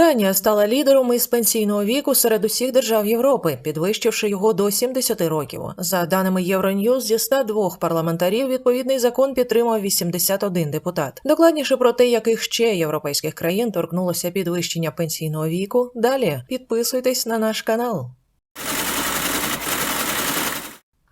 Данія стала лідером із пенсійного віку серед усіх держав Європи, підвищивши його до 70 років. За даними Євроньюз, зі 102 парламентарів відповідний закон підтримав 81 депутат. Докладніше про те, яких ще європейських країн торкнулося підвищення пенсійного віку. Далі підписуйтесь на наш канал.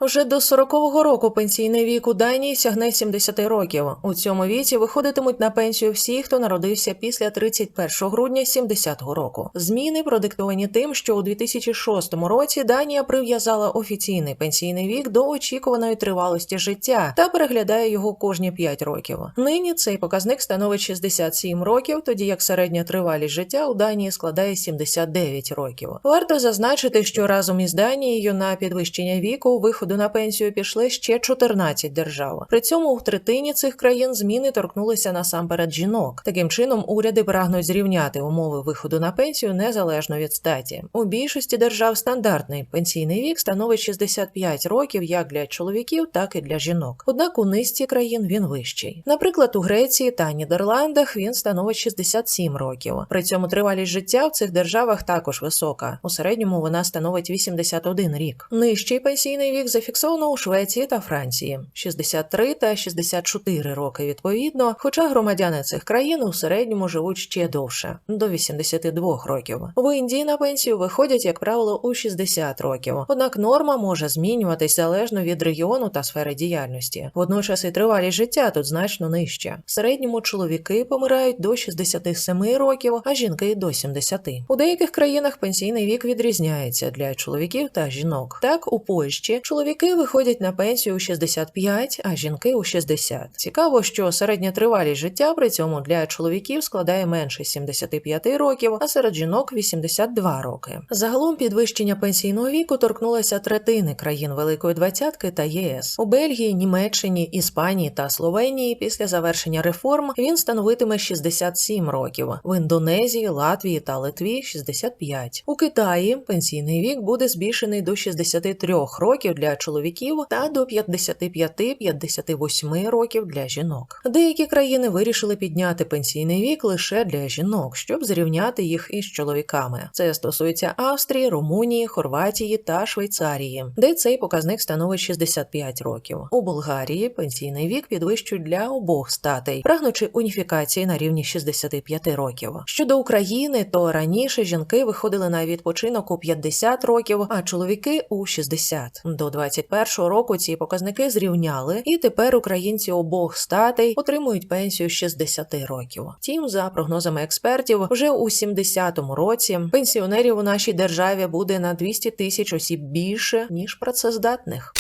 Вже до 40-го року пенсійний вік у Данії сягне 70 років. У цьому віці виходитимуть на пенсію всі, хто народився після 31 грудня 70-го року. Зміни продиктовані тим, що у 2006 році Данія прив'язала офіційний пенсійний вік до очікуваної тривалості життя та переглядає його кожні 5 років. Нині цей показник становить 67 років, тоді як середня тривалість життя у Данії складає 79 років. Варто зазначити, що разом із Данією на підвищення віку виходу на пенсію пішли ще 14 держав. При цьому у третині цих країн зміни торкнулися насамперед жінок. Таким чином, уряди прагнуть зрівняти умови виходу на пенсію незалежно від статі. У більшості держав стандартний пенсійний вік становить 65 років як для чоловіків, так і для жінок. Однак у низці країн він вищий. Наприклад, у Греції та Нідерландах він становить 67 років. При цьому тривалість життя в цих державах також висока. У середньому вона становить 81 рік. Нижчий пенсійний вік зафіксовано у Швеції та Франції 63 та 64 роки відповідно. Хоча громадяни цих країн у середньому живуть ще довше до 82 років. В Індії на пенсію виходять, як правило, у 60 років. Однак норма може змінюватись залежно від регіону та сфери діяльності. Водночас і тривалість життя тут значно нижча. В середньому чоловіки помирають до 67 років, а жінки до 70. У деяких країнах пенсійний вік відрізняється для чоловіків та жінок. Так, у Польщі чоловіки виходять на пенсію у 65, а жінки у 60. Цікаво, що середня тривалість життя при цьому для чоловіків складає менше 75 років, а серед жінок 82 роки. Загалом підвищення пенсійного віку торкнулося третини країн Великої Двадцятки та ЄС. У Бельгії, Німеччині, Іспанії та Словенії після завершення реформ він становитиме 67 років. В Індонезії, Латвії та Литві 65. У Китаї пенсійний вік буде збільшений до 63 років для чоловіків та до 55-58 років для жінок. Деякі країни вирішили підняти пенсійний вік лише для жінок, щоб зрівняти їх із чоловіками. Це стосується Австрії, Румунії, Хорватії та Швейцарії, де цей показник становить 65 років. У Болгарії пенсійний вік підвищують для обох статей, прагнучи уніфікації на рівні 65 років. Щодо України, то раніше жінки виходили на відпочинок у 50 років, а чоловіки у 60. До 21-го року ці показники зрівняли, і тепер українці обох статей отримують пенсію 60 років. Втім, за прогнозами експертів, вже у 70-му році пенсіонерів у нашій державі буде на 200 тисяч осіб більше ніж працездатних.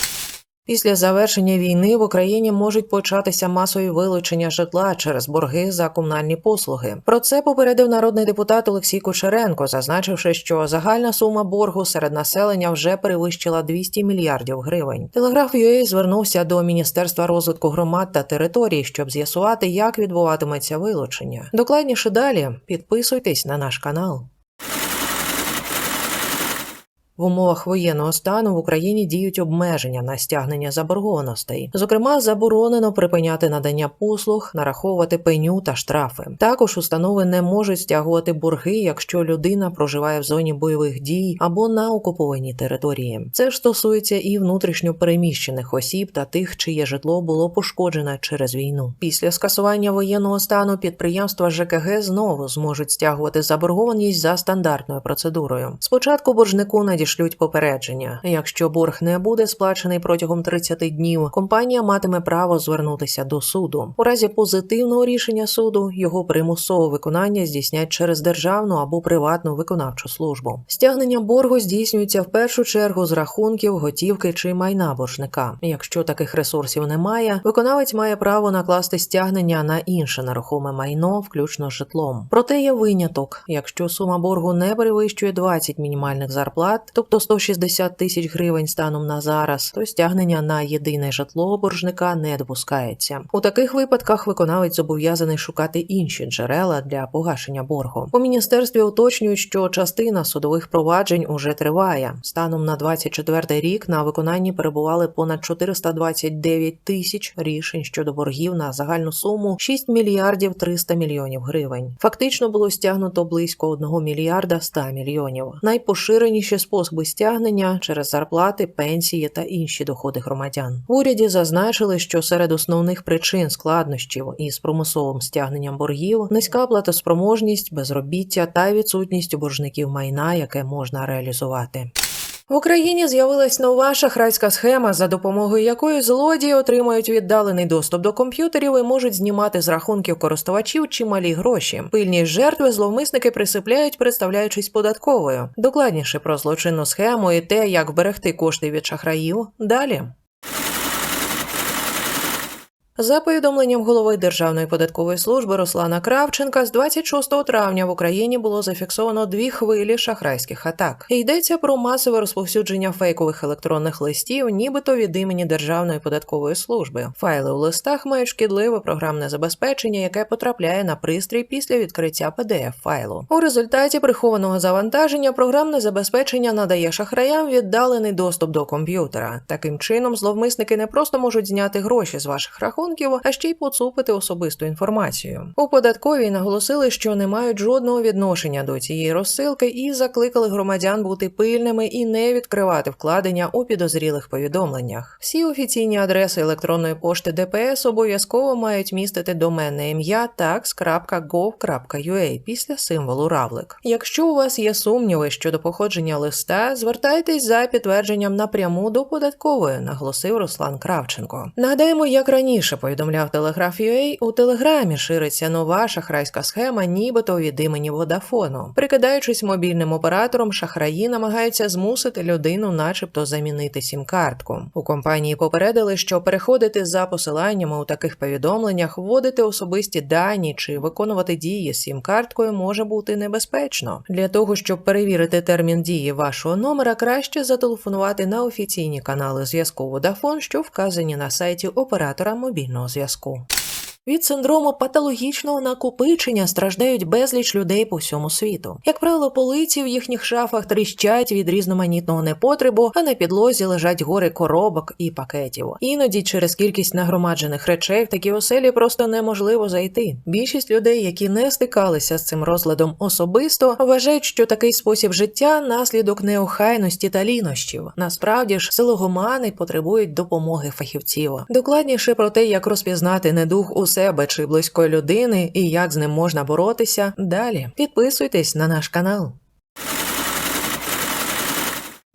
Після завершення війни в Україні можуть початися масові вилучення житла через борги за комунальні послуги. Про це попередив народний депутат Олексій Кучеренко, зазначивши, що загальна сума боргу серед населення вже перевищила 200 мільярдів гривень. Телеграф UA звернувся до Міністерства розвитку громад та територій, щоб з'ясувати, як відбуватиметься вилучення. Докладніше далі підписуйтесь на наш канал. В умовах воєнного стану в Україні діють обмеження на стягнення заборгованостей. Зокрема, заборонено припиняти надання послуг, нараховувати пеню та штрафи. Також установи не можуть стягувати борги, якщо людина проживає в зоні бойових дій або на окупованій території. Це ж стосується і внутрішньо переміщених осіб та тих, чиє житло було пошкоджене через війну. Після скасування воєнного стану підприємства ЖКГ знову зможуть стягувати заборгованість за стандартною процедурою. Спочатку боржнику надійшлють попередження. Якщо борг не буде сплачений протягом 30 днів, компанія матиме право звернутися до суду. У разі позитивного рішення суду його примусове виконання здійснять через державну або приватну виконавчу службу. Стягнення боргу здійснюється в першу чергу з рахунків, готівки чи майна боржника. Якщо таких ресурсів немає, виконавець має право накласти стягнення на інше нерухоме майно, включно з житлом. Проте є виняток: якщо сума боргу не перевищує 20 мінімальних зарплат, тобто 160 тисяч гривень станом на зараз, то стягнення на єдине житло боржника не допускається. У таких випадках виконавець зобов'язаний шукати інші джерела для погашення боргу. У міністерстві уточнюють, що частина судових проваджень уже триває. Станом на 24 рік на виконанні перебували понад 429 тисяч рішень щодо боргів на загальну суму 6 мільярдів 300 мільйонів гривень. Фактично було стягнуто близько 1 мільярда 100 мільйонів. Найпоширеніші способи стягнення через зарплати, пенсії та інші доходи громадян. В уряді зазначили, що серед основних причин складнощів із примусовим стягненням боргів низька платоспроможність, безробіття та відсутність боржників майна, яке можна реалізувати. В Україні з'явилась нова шахрайська схема, за допомогою якої злодії отримають віддалений доступ до комп'ютерів і можуть знімати з рахунків користувачів чималі гроші. Пильність жертви зловмисники присипляють, представляючись податковою. Докладніше про злочинну схему і те, як вберегти кошти від шахраїв. Далі. За повідомленням голови Державної податкової служби Руслана Кравченка, з 26 травня в Україні було зафіксовано дві хвилі шахрайських атак. Йдеться про масове розповсюдження фейкових електронних листів, нібито від імені Державної податкової служби. Файли у листах мають шкідливе програмне забезпечення, яке потрапляє на пристрій після відкриття pdf файлу. У результаті прихованого завантаження програмне забезпечення надає шахраям віддалений доступ до комп'ютера. Таким чином, зловмисники не просто можуть зняти гроші з ваших рахунків, а ще й поцупити особисту інформацію. У податковій наголосили, що не мають жодного відношення до цієї розсилки і закликали громадян бути пильними і не відкривати вкладення у підозрілих повідомленнях. Всі офіційні адреси електронної пошти ДПС обов'язково мають містити доменне ім'я tax.gov.ua після символу равлик. Якщо у вас є сумніви щодо походження листа, звертайтесь за підтвердженням напряму до податкової, наголосив Руслан Кравченко. Нагадаємо, як раніше повідомляв Телеграф.ua, у телеграмі шириться нова шахрайська схема, нібито від імені Водафону. Прикидаючись мобільним оператором, шахраї намагаються змусити людину, начебто, замінити сім-картку. У компанії попередили, що переходити за посиланнями у таких повідомленнях, вводити особисті дані чи виконувати дії з сім-карткою може бути небезпечно. Для того щоб перевірити термін дії вашого номера, краще зателефонувати на офіційні канали зв'язку Vodafone, що вказані на сайті оператора мобільного зв'язку. Від синдрому патологічного накопичення страждають безліч людей по всьому світу. Як правило, полиці в їхніх шафах тріщать від різноманітного непотребу, а на підлозі лежать гори коробок і пакетів. Іноді через кількість нагромаджених речей в такі оселі просто неможливо зайти. Більшість людей, які не стикалися з цим розладом особисто, вважають, що такий спосіб життя наслідок неохайності та лінощів. Насправді ж, силогомани потребують допомоги фахівців. Докладніше про те, як розпізнати недух у себе чи близької людини і як з ним можна боротися. Далі підписуйтесь на наш канал.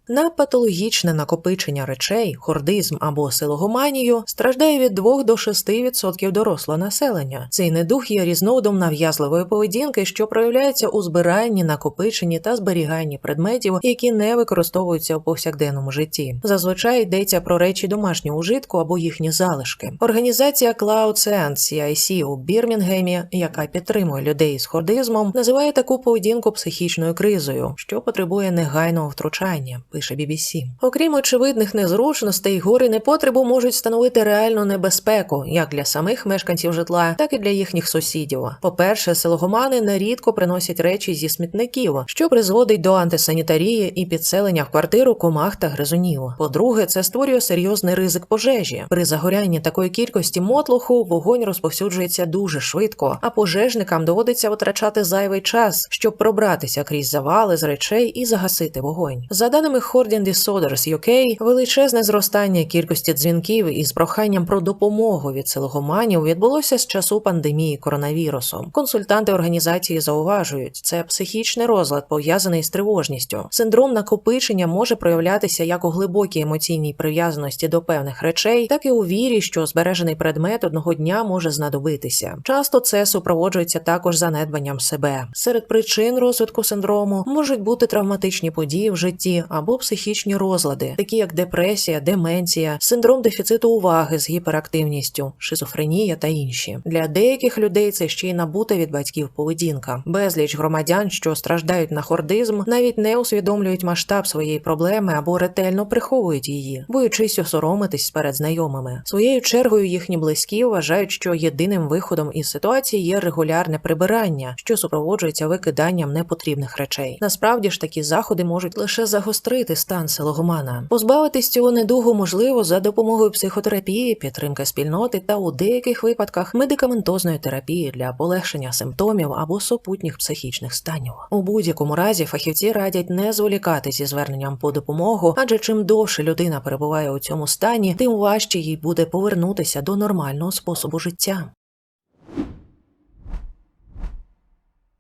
На патологічне накопичення речей, хордизм або силогоманію страждає від 2 до 6% дорослого населення. Цей недух є різновидом нав'язливої поведінки, що проявляється у збиранні, накопиченні та зберіганні предметів, які не використовуються у повсякденному житті. Зазвичай йдеться про речі домашнього ужитку або їхні залишки. Організація Cloud Sense CIC у Бірмінгемі, яка підтримує людей з хордизмом, називає таку поведінку психічною кризою, що потребує негайного втручання пише BBC. Окрім очевидних незручностей, гори непотребу можуть становити реальну небезпеку як для самих мешканців житла, так і для їхніх сусідів. По-перше, селогомани нерідко приносять речі зі смітників, що призводить до антисанітарії і підселення в квартиру комах та гризунів. По-друге, це створює серйозний ризик пожежі. При загорянні такої кількості мотлуху вогонь розповсюджується дуже швидко, а пожежникам доводиться витрачати зайвий час, щоб пробратися крізь завали з речей і загасити вогонь. За даними Hoarding Disorders UK, величезне зростання кількості дзвінків із проханням про допомогу від силогоманів відбулося з часу пандемії коронавірусу. Консультанти організації зауважують, це психічний розлад пов'язаний з тривожністю. Синдром накопичення може проявлятися як у глибокій емоційній прив'язаності до певних речей, так і у вірі, що збережений предмет одного дня може знадобитися. Часто це супроводжується також занедбанням себе. Серед причин розвитку синдрому можуть бути травматичні події в житті або психічні розлади, такі як депресія, деменція, синдром дефіциту уваги з гіперактивністю, шизофренія та інші. Для деяких людей це ще й набута від батьків поведінка. Безліч громадян, що страждають на хордизм, навіть не усвідомлюють масштаб своєї проблеми або ретельно приховують її, боючись осоромитись перед знайомими. Своєю чергою їхні близькі вважають, що єдиним виходом із ситуації є регулярне прибирання, що супроводжується викиданням непотрібних речей. Насправді ж такі заходи можуть лише загострити стан селогомана. Позбавитись цього недугу можливо за допомогою психотерапії, підтримки спільноти та у деяких випадках медикаментозної терапії для полегшення симптомів або супутніх психічних станів. У будь-якому разі фахівці радять не зволікати зі зверненням по допомогу, адже чим довше людина перебуває у цьому стані, тим важче їй буде повернутися до нормального способу життя.